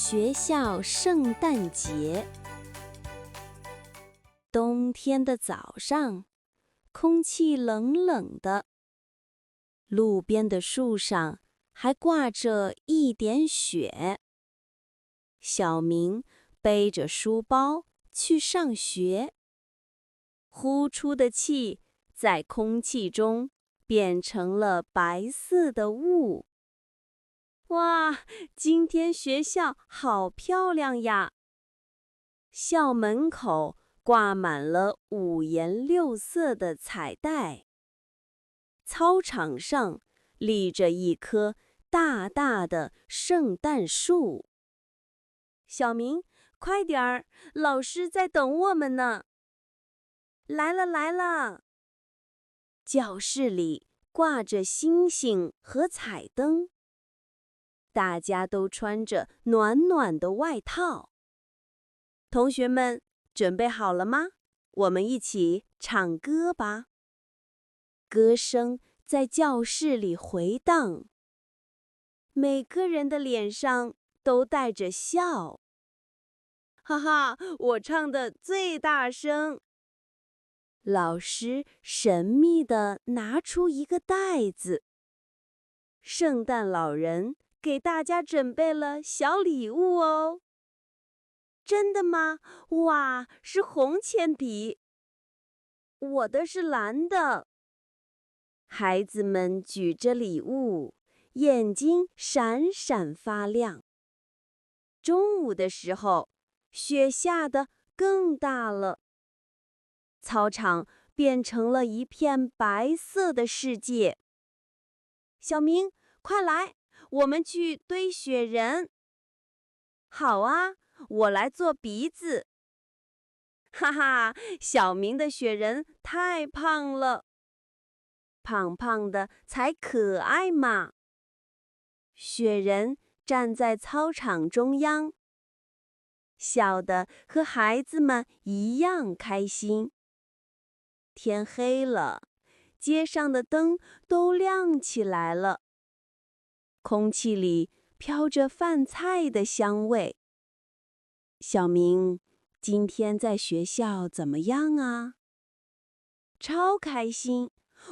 学校圣诞节。冬天的早上，空气冷冷的，路边的树上还挂着一点雪。小明背着书包去上学，呼出的气在空气中变成了白色的雾。哇，今天学校好漂亮呀！校门口挂满了五颜六色的彩带，操场上立着一棵大大的圣诞树。小明，快点儿，老师在等我们呢。来了来了，教室里挂着星星和彩灯。大家都穿着暖暖的外套。同学们准备好了吗？我们一起唱歌吧。歌声在教室里回荡，每个人的脸上都带着笑。哈哈，我唱的最大声。老师神秘地拿出一个袋子，圣诞老人。给大家准备了小礼物哦。真的吗？哇，是红铅笔。我的是蓝的。孩子们举着礼物，眼睛闪闪发亮。中午的时候，雪下的更大了，操场变成了一片白色的世界。小明，快来！我们去堆雪人。好啊，我来做鼻子。哈哈，小明的雪人太胖了，胖胖的才可爱嘛。雪人站在操场中央，笑得和孩子们一样开心。天黑了，街上的灯都亮起来了。空气里飘着饭菜的香味。小明，今天在学校怎么样啊？超开心！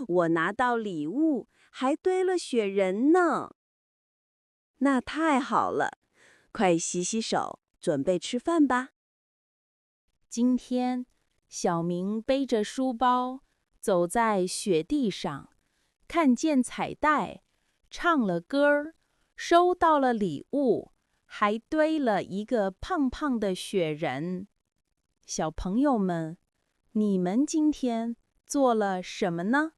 我拿到礼物，还堆了雪人呢。那太好了，快洗洗手，准备吃饭吧。今天，小明背着书包走在雪地上，看见彩带。唱了歌，收到了礼物，还堆了一个胖胖的雪人。小朋友们，你们今天做了什么呢？